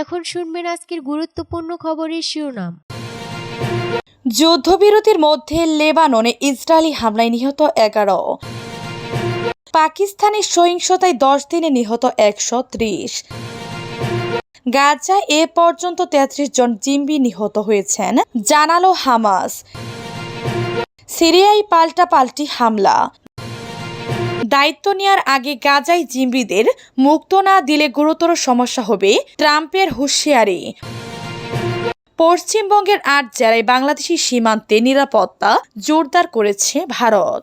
এখন শুনবেন আজকের গুরুত্বপূর্ণ খবরের শিরোনাম। যুদ্ধবিরতির মধ্যে লেবাননে ইসরায়েলি হামলায় নিহত এগারো। পাকিস্তানের সহিংসতায় দশ দিনে নিহত একশো ত্রিশ। গাজায় এ পর্যন্ত তেত্রিশ জন জিম্বি নিহত হয়েছেন, জানালো হামাস। সিরিয়ায় পাল্টাপাল্টি হামলা। দায়িত্ব নেওয়ার আগে গাজাই জিম্বিদের মুক্ত না দিলে গুরুতর সমস্যা হবে ট্রাম্পের হুঁশিয়ারি। পশ্চিমবঙ্গের আট জেলায় বাংলাদেশি সীমান্তে নিরাপত্তা জোরদার করেছে ভারত।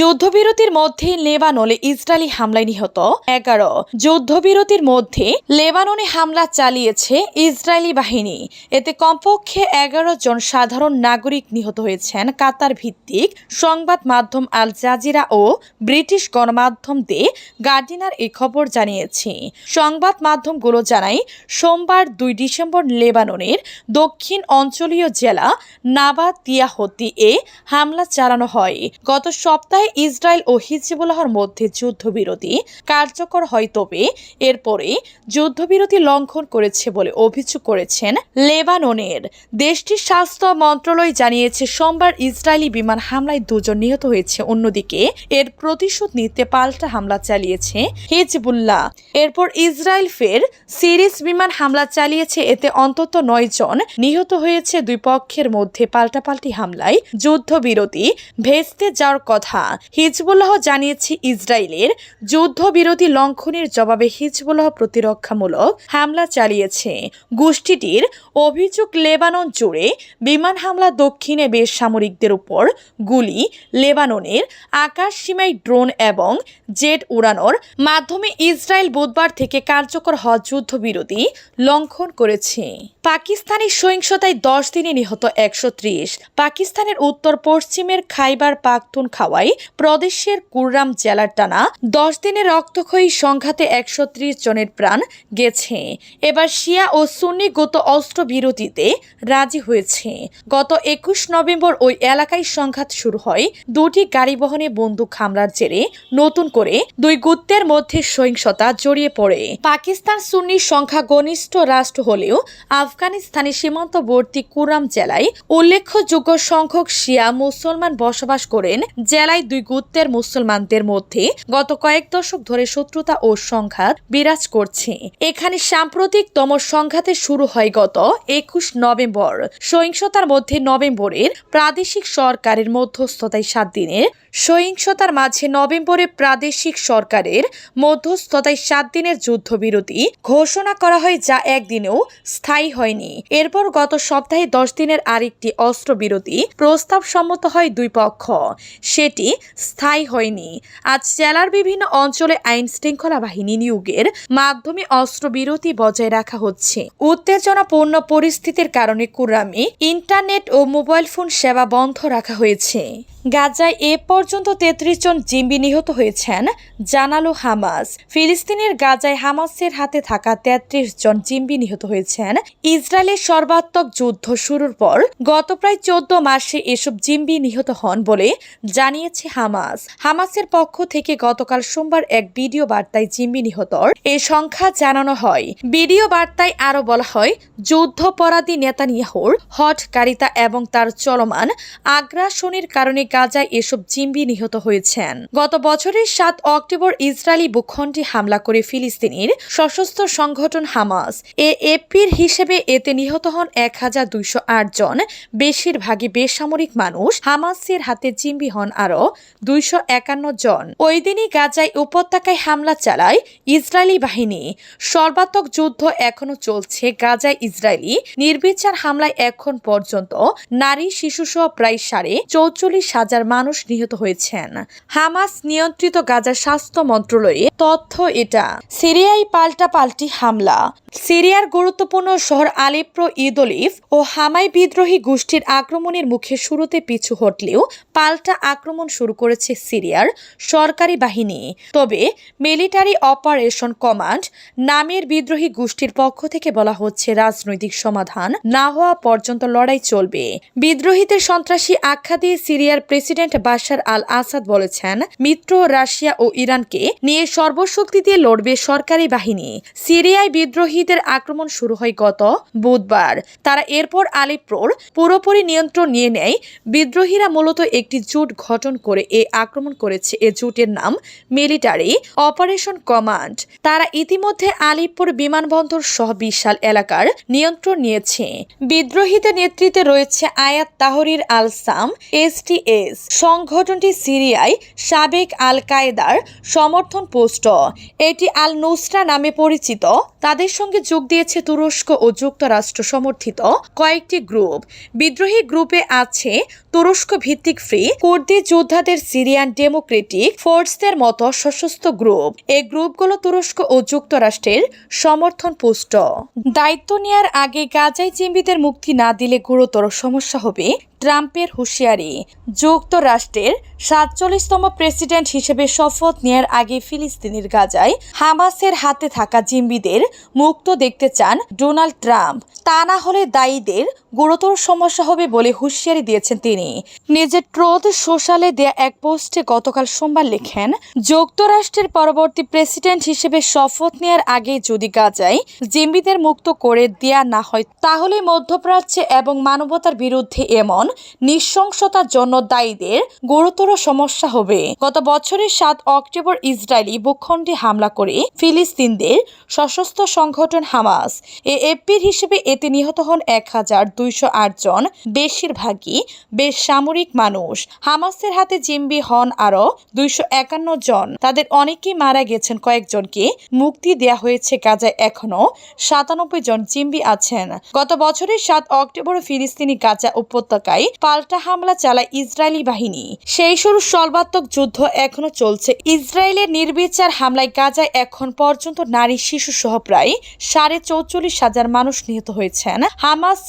যুদ্ধবিরতির মধ্যে লেবাননে ইসরায়েলি হামলায় নিহত এগারো। যুদ্ধবিরতির মধ্যে লেবাননে হামলা চালিয়েছে ইসরায়েলি বাহিনী। এতে কমপক্ষে এগারো জন সাধারণ নাগরিক নিহত হয়েছেন কাতার ভিত্তিক সংবাদ মাধ্যম আল জাজিরা ও ব্রিটিশ গণমাধ্যম দে গার্ডিনার এই খবর জানিয়েছে। সংবাদ মাধ্যমগুলো জানায়, সোমবার দুই ডিসেম্বর লেবাননের দক্ষিণ অঞ্চলীয় জেলা নাবাতিয়াহতি এ হামলা চালানো হয়। গত সপ্তাহে ইসরায়েল ও হিজবুল্লাহর মধ্যে যুদ্ধবিরতি কার্যকর হয় তবে এরপরে যুদ্ধবিরতি লঙ্ঘন করেছে বলে অভিযোগ করেছেন লেবাননের। দেশটির স্বাস্থ্য মন্ত্রণালয় জানিয়েছে, সোমবার ইসরায়েলি বিমান হামলায় দুজন নিহত হয়েছে। অন্যদিকে এর প্রতিশোধ নিতে পাল্টা হামলা চালিয়েছে হিজবুল্লাহ। এরপর ইসরায়েল ফের সিরিজ বিমান হামলা চালিয়েছে। এতে অন্তত নয় জন নিহত হয়েছে। দুই পক্ষের মধ্যে পাল্টাপাল্টি হামলায় যুদ্ধবিরতি ভেস্তে যাওয়ার কথা হিজবুল্লাহ জানিয়েছে, ইসরায়েলের যুদ্ধবিরতি লঙ্ঘনের জবাবে হিজবুল্লাহ প্রতিরক্ষামূলক হামলা চালিয়েছে। গোষ্ঠীটির অভিযোগ, লেবানন জুড়ে বিমান হামলা দক্ষিণে বেসামরিকদের উপর গুলি, লেবাননের আকাশ সীমায় ড্রোন এবং জেট উড়ানোর মাধ্যমে ইসরায়েল বুধবার থেকে কার্যকর হওয়া যুদ্ধবিরতি লঙ্ঘন করেছে। পাকিস্তানি সহিংসতায় দশ দিনে নিহত একশো ত্রিশ। পাকিস্তানের উত্তর পশ্চিমের খাইবার পাখতুন খাওয়াই প্রদেশের কুররাম জেলার টানা দশ দিনে রক্তক্ষয়ী সংঘাতে একশো ত্রিশ জনের প্রাণ গেছে। এবার শিয়া ও সুন্নি গত অস্ত্র বিরতিতে রাজি হয়েছে। গত একুশ নভেম্বর ওই এলাকায় সংঘাত শুরু হয়। দুটি গাড়ি বহনে বন্দুক হামলার জেরে নতুন করে দুই গুত্তের মধ্যে সহিংসতা জড়িয়ে পড়ে। পাকিস্তান সুন্নি সংখ্যা ঘনিষ্ঠ রাষ্ট্র হলেও আফগানিস্তানে সীমান্তবর্তী কুরাম জেলায় উল্লেখযোগ্য সংখ্যক শিয়া মুসলমান বসবাস করেন। জেলায় দুই গুত্তের মুসলমানদের মধ্যে গত কয়েক দশক ধরে শত্রুতা ও সংঘাত বিরাজ করছে। এখানে সাম্প্রতিকতম সংঘাতে শুরু হয় গত একুশ নভেম্বর। সহিংসতার মধ্যে নভেম্বরের প্রাদেশিক সরকারের মধ্যস্থতায় সাত দিনের সহিংসতার মাঝে নভেম্বরে প্রাদেশিক সরকারের মধ্যস্থতায় সাত দিনের যুদ্ধবিরতি ঘোষণা করা হয় যা একদিনেও স্থায়ী হয়নি। এরপর গত সপ্তাহে দশ দিনের আরেকটি অস্ত্রবিরতি প্রস্তাব সম্মত হয় দুই পক্ষ। সেটি স্থায়ী হয়নি। আজ জেলার বিভিন্ন অঞ্চলে আইন শৃঙ্খলা বাহিনী নিয়োগের মাধ্যমে অস্ত্রবিরতি বজায় রাখা হচ্ছে। উত্তেজনাপূর্ণ পরিস্থিতির কারণে কুরামে ইন্টারনেট ও মোবাইল ফোন সেবা বন্ধ রাখা হয়েছে। গাজায় এ পর্যন্ত তেত্রিশ জন জিম্বি নিহত হয়েছেন, জানালো হামাস। ফিলিস্তিনের গাজায় হামাসের হাতে থাকা তেত্রিশ জন জিম্বি নিহত হয়েছেন। ইসরায়েলের সর্বাত্মক যুদ্ধ শুরুর পর গত প্রায় চোদ্দ মাসে এসব জিম্বি নিহত হন বলে জানিয়েছে হামাস। হামাসের পক্ষ থেকে গতকাল সোমবার এক ভিডিও বার্তায় জিম্বি নিহতর এ সংখ্যা জানানো হয়। ভিডিও বার্তায় আরও বলা হয়, যুদ্ধপরাধী নেতানিয়াহুর হটকারিতা এবং তার চলমান আগ্রাসনের কারণে গাজায় এসব জিম্বি নিহত হয়েছেন। গত বছরের সাত অক্টোবর ইসরায়েলি ভূখণ্ডে হামলা করে ফিলিস্তিনের সশস্ত্র সংগঠন হামাস। এ এপির হিসেবে এতে নিহত হন এক হাজার দুইশো আট জন। বেশিরভাগই বেসামরিক মানুষ। হামাসের হাতে জিম্বি হন আরও দুইশো একান্ন জন। ওই দিনই গাজায় উপত্যকায় হামলা চালায় ইসরায়েলি বাহিনী। সর্বাত্মক যুদ্ধ এখনও চলছে গাজায় ইসরায়েলি। নির্বিচার হামলায় এখন পর্যন্ত নারী, শিশুসহ প্রায় সাড়ে চৌচল্লিশ হাজার মানুষ নিহত হয়েছেন। হামাস নিয়ন্ত্রিত গাজার স্বাস্থ্য মন্ত্রণালয়ে তথ্য এটা। সিরিয়ায় পাল্টা পাল্টি হামলা। সিরিয়ার গুরুত্বপূর্ণ শহর আলিপ্রো ইদলিফ ও হামাই বিদ্রোহী গোষ্ঠীর আক্রমণের মুখে শুরুতে পিছু হটলেও পাল্টা আক্রমণ শুরু করেছে সিরিয়ার সরকারি বাহিনী। তবে মিলিটারি অপারেশন কমান্ড নামের বিদ্রোহী গোষ্ঠীর পক্ষ থেকে বলা হচ্ছে রাজনৈতিক সমাধান না হওয়া পর্যন্ত লড়াই চলবে। বিদ্রোহীদের সন্ত্রাসী আখ্যা দিয়ে সিরিয়ার প্রেসিডেন্ট বাশার আল আসাদ বলেছেন, মিত্র রাশিয়া ও ইরানকে নিয়ে সর্বশক্তি দিয়ে লড়বে সরকারি বাহিনী। সিরিয়ায় বিদ্রোহীদের আক্রমণ শুরু হয় গত বুধবার। তারা এরপর আলিপ্রোর পুরোপুরি নিয়ন্ত্রণ নিয়ে নেয়। বিদ্রোহীরা মূলত একটি জোট গঠন করে এ আক্রমণ করেছে। এ জোটের নাম মিলিটারি অপারেশন কমান্ড। তারা ইতিমধ্যে আলিপুর বিমানবন্দর সহ বিশাল এলাকার নিয়ন্ত্রণ নিয়েছে। বিদ্রোহীদের নেতৃত্বে রয়েছে আয়াত তাহরির আল সাম এসটিএস সংগঠনটি সিরিয়ায় সাবেক আল কায়েদার সমর্থন পোস্ট। এটি আল নুসরা নামে পরিচিত। তাদের সঙ্গে যোগ দিয়েছে তুরস্ক ও যুক্তরাষ্ট্র সমর্থিত কয়েকটি গ্রুপ। বিদ্রোহী গ্রুপে আছে তুরস্ক ভিত্তিক ফ্রি কুর্দি যোদ্ধাদের সিরিয়ান ডেমোক্রেটিক ফোর্সদের মতো সশস্ত্র গ্রুপ এই গ্রুপগুলো তুরস্ক ও যুক্তরাষ্ট্রের সমর্থন পুষ্ট। দায়িত্ব নেয়ার আগে গাজায় জিম্বিদের মুক্তি না দিলে গুরুতর সমস্যা হবে ট্রাম্পের হুঁশিয়ারি। যুক্তরাষ্ট্রের সাতচল্লিশতম প্রেসিডেন্ট হিসেবে শপথ নেয়ার আগে ফিলিস্তিনির গাজায় হামাসের হাতে থাকা জিম্বিদের মুক্ত দেখতে চান ডোনাল্ড ট্রাম্প। তা না হলে দায়ীদের গুরুতর সমস্যা হবে বলে হুঁশিয়ারি দিয়েছেন তিনি। নিজের ট্রোথ সোশ্যালে দেয়া এক পোস্টে গতকাল সোমবার লেখেন, যুক্তরাষ্ট্রের পরবর্তী প্রেসিডেন্ট হিসেবে শপথ নেয়ার আগে যদি গাজায় জিম্বিদের মুক্ত করে দেয়া না হয় তাহলে মধ্যপ্রাচ্যে এবং মানবতার বিরুদ্ধে এমন নৃশংসতার জন্য দায়ীদের গুরুতর সমস্যা হবে। গত বছরের সাত অক্টোবর ইসরায়েলি ভূখণ্ডে হামলা করে ফিলিস্তিনদের সশস্ত্র সংগঠন হামাস এ এপির হিসেবে এতে নিহত হন এক হাজার দুইশো আট জন বেশিরভাগই বেসামরিক মানুষ। হামাসের হাতে জিম্বি হন আরও দুইশো একান্ন জন। তাদের অনেকেই মারা গেছেন, কয়েকজনকে মুক্তি দেয়া হয়েছে গাজায়। এখনও সাতানব্বই জন জিম্বি আছেন। গত বছরের সাত অক্টোবর ফিলিস্তিনি গাজা উপত্যকায় পাল্টা হামলা চালায় ইসরায়েলি বাহিনী। সেই শুরু সর্বাত্মক যুদ্ধ এখনও চলছে। ইসরায়েলের নির্বিচার হামলায় গাজায় এখন পর্যন্ত নারী, শিশু সহ প্রায় সাড়ে চৌচল্লিশ হাজার মানুষ নিহত হয়েছেন। হামাস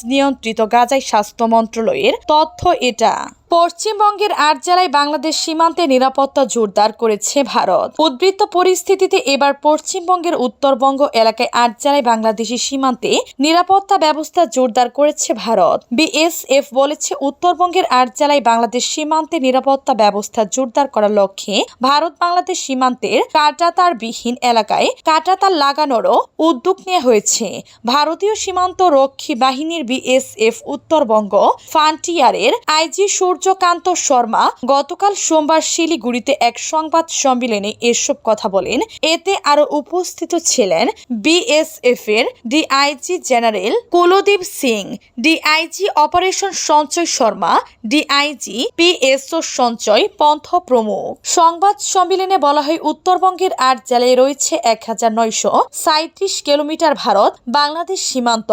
নিয়ন্ত্রিত গাজায় স্বাস্থ্য মন্ত্রণালয়ের তথ্য এটা। পশ্চিমবঙ্গের আট জেলায় বাংলাদেশ সীমান্তে নিরাপত্তা জোরদার করেছে ভারত। উদ্বৃত্ত পরিস্থিতিতে এবার পশ্চিমবঙ্গের উত্তরবঙ্গ এলাকায় আট জেলায় বাংলাদেশি সীমান্তে নিরাপত্তা ব্যবস্থা জোরদার করেছে ভারত। বিএসএফ বলেছে, উত্তরবঙ্গের আট জেলায় বাংলাদেশ সীমান্তে নিরাপত্তা ব্যবস্থা জোরদার করার লক্ষ্যে ভারত বাংলাদেশ সীমান্তের কাটাতারবিহীন এলাকায় কাটাতার লাগানোরও উদ্যোগ নেওয়া হয়েছে। ভারতীয় সীমান্ত রক্ষী বাহিনীর বিএসএফ উত্তরবঙ্গ ফান্টিয়ারের আইজি সূর্যকান্ত শর্মা গতকাল সোমবার শিলিগুড়িতে এক সংবাদ সম্মেলনে এসব কথা বলেন। এতে আরও উপস্থিত ছিলেন বিএসএফ এর DIG general Kuldeep Singh, DIG operation Sanjay Sharma, DIG PSO সঞ্চয় পন্থ প্রমুখ। সংবাদ সম্মেলনে বলা হয়, উত্তরবঙ্গের আট জেলায় রয়েছে এক হাজার নয়শো সাঁত্রিশ কিলোমিটার ভারত, বাংলাদেশ সীমান্ত।